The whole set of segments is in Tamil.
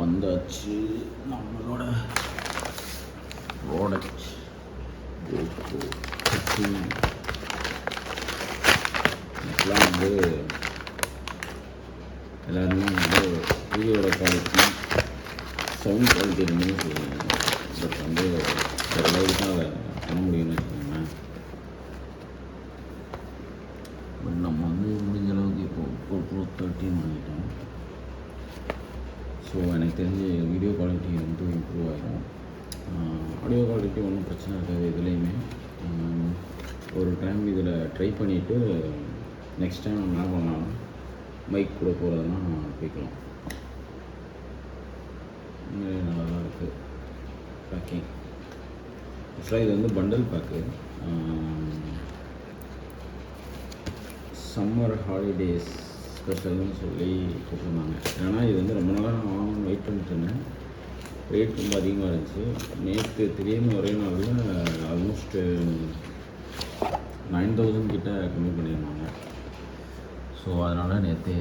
வந்தாச்சு. நம்மளோட ப்ராடக்ட் இதெல்லாம் வந்து எல்லாருமே வந்து வீடியோட குவாலிட்டி சவுண்ட் குவாலிட்டி ரெண்டுமே சொல்லுவாங்க பட் வந்து ஓரளவுக்கு தான் அதை பண்ண முடியும்னு வச்சுக்கோங்களேன். பட் நம்ம வந்து முடிஞ்ச அளவுக்கு இப்போ ப்ரோ தேர்ட்டின் வாங்கிட்டோம். ஸோ எனக்கு தெரிஞ்சு வீடியோ குவாலிட்டி வந்து இம்ப்ரூவ் ஆகிடும் ஆடியோ குவாலிட்டி ஒன்றும் பிரச்சனை இருக்காது இதுலேயுமே ஒரு டைம் இதில் ட்ரை பண்ணிவிட்டு நெக்ஸ்ட் டைம் என்ன பண்ணலாம்? மைக் கூட போகிறதுனா போய்க்கலாம் நல்லா தான் இருக்குது பேக்கிங் ஆக்சுவலாக இது வந்து பண்டல் பேக்கு சம்மர் ஹாலிடேஸ் ஸ்பெஷல்னு சொல்லி போட்டிருந்தாங்க ஏன்னா இது வந்து ரொம்ப நாளாக நான் வாங்கணும்னு வெயிட் பண்ணிட்டு இருந்தேன். ரேட் ரொம்ப அதிகமாக இருந்துச்சு. நேற்று திடீர்னு ஒரே நாளில் ஆல்மோஸ்ட்டு நைன் தௌசண்ட் கிட்டே கம்மி பண்ணியிருந்தாங்க. ஸோ அதனால் நேற்று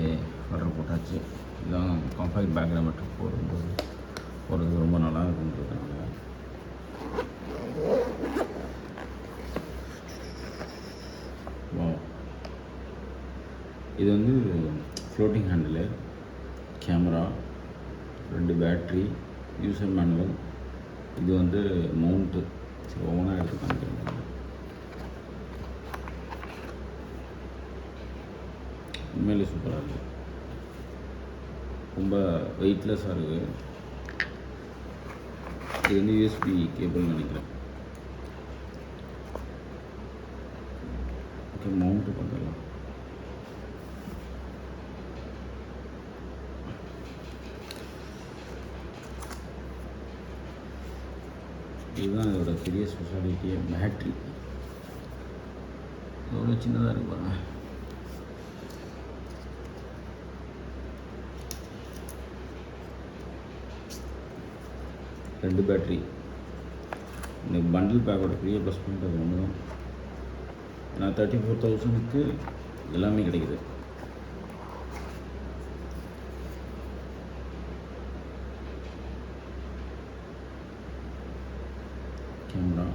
ஆர்டர் போட்டாச்சு. இதுதான் கம்ஃபர்ட் பேக்கில் மட்டும் போடும்போது போடுறது ரொம்ப நல்லா இருக்குன்றதுனால இது வந்து ஃப்ளோட்டிங் ஹேண்டிலு கேமரா ரெண்டு பேட்ரி யூசர் மேனுவல் இது வந்து மவுண்ட்டு சரி ஓனாக எடுத்து காமிக்கிறேன் உண்மையிலே சூப்பராக இருக்குது ரொம்ப வெயிட்லெஸ்ஸாக இருக்குது இது வந்து யூஎஸ்பி கேபிள் நினைக்கிறேன். ஓகே மவுண்ட்டு பண்ணலாம். இதுதான் இதோட பெரிய ஸ்பெஷாலிட்டியே பேட்ரி எவ்வளோ சின்னதாக இருக்கு பாருங்க. ரெண்டு பேட்ரி இந்த பண்டில் பேக்கோட பெரிய ப்ளஸ் பாயிண்ட் அது ஒன்று தான் நான் தேர்ட்டி ஃபோர் தௌசண்ட்க்கு எல்லாமே கிடைக்குது. கேமரா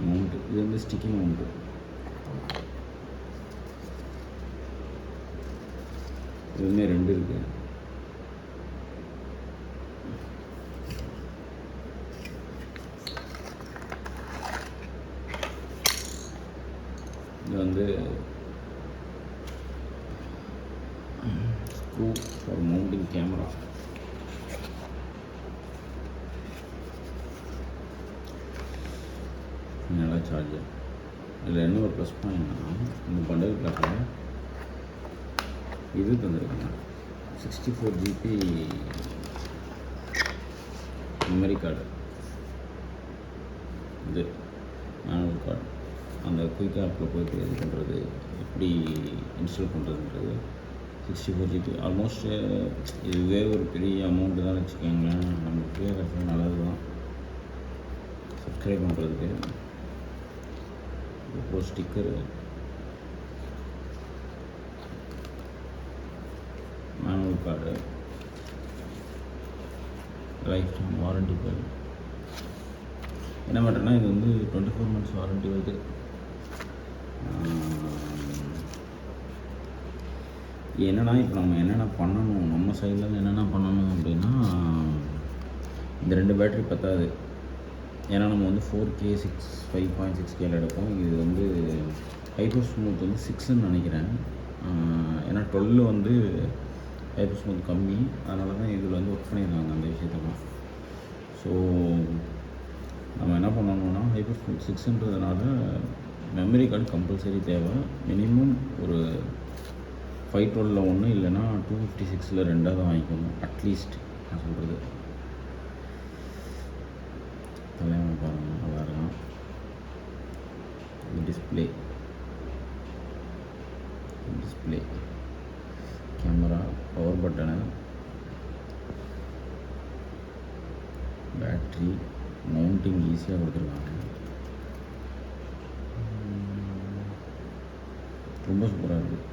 மவுண்ட்டு இது வந்து ஸ்டிக்கிங் மவுண்ட்டு இதுவுமே ரெண்டு இருக்கு இது வந்து ஸ்க்ரூ ஃபார் மவுண்டிங் கேமரா நல்லா சார்ஜர் இதில் என்ன ஒரு ப்ளஸ் பாயிண்ட்னா இந்த பண்டல் பேக்கில் இது தந்திருக்காங்க. Sixty four GB memory card இது மேனுவல் கார்டு அந்த குயிக் ஆப்பில் போயிட்டு இது பண்ணுறது எப்படி இன்ஸ்டால் பண்ணுறதுன்றது சிக்ஸ்டி ஃபோர் ஜிபி ஆல்மோஸ்ட் இதுவே ஒரு பெரிய அமௌண்ட்டு தான் வச்சுக்கோங்களேன். நம்ம ஃப்ரீயாக நல்லது தான். சப்ஸ்கிரைப் பண்ணுறதுக்கு அப்புறம் sticker manual card lifetime warranty card என்ன பண்ணுறேன்னா இது வந்து டுவெண்ட்டி ஃபோர் மந்த்ஸ் வாரண்டி வருது என்னென்னா இப்போ நம்ம என்னென்ன பண்ணணும்? நம்ம சைடில் என்னென்ன பண்ணணும் அப்படின்னா இந்த ரெண்டு பேட்டரி பத்தாது. ஏன்னா நம்ம வந்து four K six five point six கேல எடுப்போம். இது வந்து ஹைப்பர் ஸ்மூத் வந்து சிக்ஸ்ன்னு நினைக்கிறேன். ஏன்னா டுவெல் வந்து ஹைப்பர் ஸ்மூத் கம்மி. அதனால தான் இதில் வந்து ஒர்க் பண்ணியிருக்காங்க அந்த விஷயத்தெல்லாம். ஸோ நம்ம என்ன பண்ணணும்னா ஹைப்பர் ஸ்மூத் சிக்ஸ்ன்றதுனால மெமரி கார்டு கம்பல்சரி தேவை. மினிமம் ஒரு ஃபைவ் டுவெலில் ஒன்று இல்லைன்னா டூ ஃபிஃப்டி சிக்ஸில் ரெண்டாவது வாங்கிக்கணும் அட்லீஸ்ட் நான் சொல்கிறது தலைமை பாருங்கள் நல்லா இருக்கலாம் display display camera power button battery mounting ஈஸியாக கொடுத்துருக்காங்க. ரொம்ப சூப்பராக இருக்குது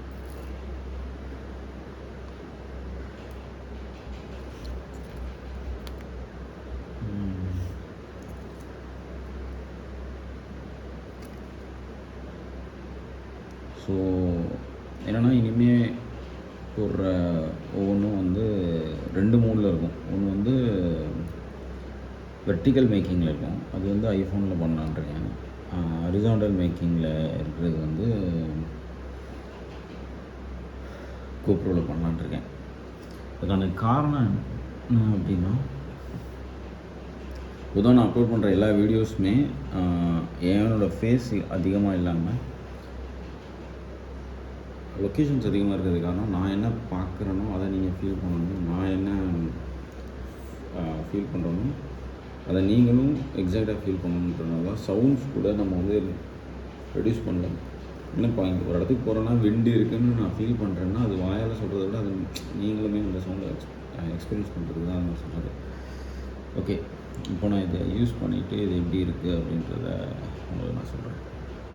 ஸோ என்னென்னா இனிமேல் போடுற ஒவ்வொன்றும் வந்து ரெண்டு மூடில் இருக்கும். ஒன்று வந்து வெர்டிக்கல் மேக்கிங்கில் இருக்கும். அது வந்து ஐஃபோனில் பண்ணலான்ட்ருக்கேன். ஹரிசாண்டல் மேக்கிங்கில் இருக்கிறது வந்து கோப்ரோவில் பண்ணலான்ட்ருக்கேன். அதுக்கான காரணம் என்ன அப்படின்னா பொதுவாக நான் அப்லோட் பண்ணுற எல்லா வீடியோஸுமே என்னோடய ஃபேஸ் அதிகமாக இல்லாமல் லொக்கேஷன்ஸ் அதிகமாக இருக்கிறது காரணம் நான் என்ன பார்க்குறேனோ அதை நீங்கள் ஃபீல் பண்ணணும். நான் என்ன ஃபீல் பண்ணுறனோ அதை நீங்களும் எக்ஸாக்டாக ஃபீல் பண்ணணுன்றனால தான் சவுண்ட்ஸ் கூட நம்ம வந்து ரெடியூஸ் பண்ணலாம். இன்னும் இப்போ இங்கே ஒரு இடத்துக்கு போகிறோன்னா விண்டு இருக்குன்னு நான் ஃபீல் பண்ணுறேன்னா அது வாயால் சொல்கிறத விட அது நீங்களுமே அந்த சவுண்டை எக்ஸ்பீரியன்ஸ் பண்ணுறது தான் நான் சொல்கிறது ஓகே இப்போ நான் இதை யூஸ் பண்ணிவிட்டு இது எப்படி இருக்குது அப்படின்றத உங்களுக்கு நான் சொல்கிறேன்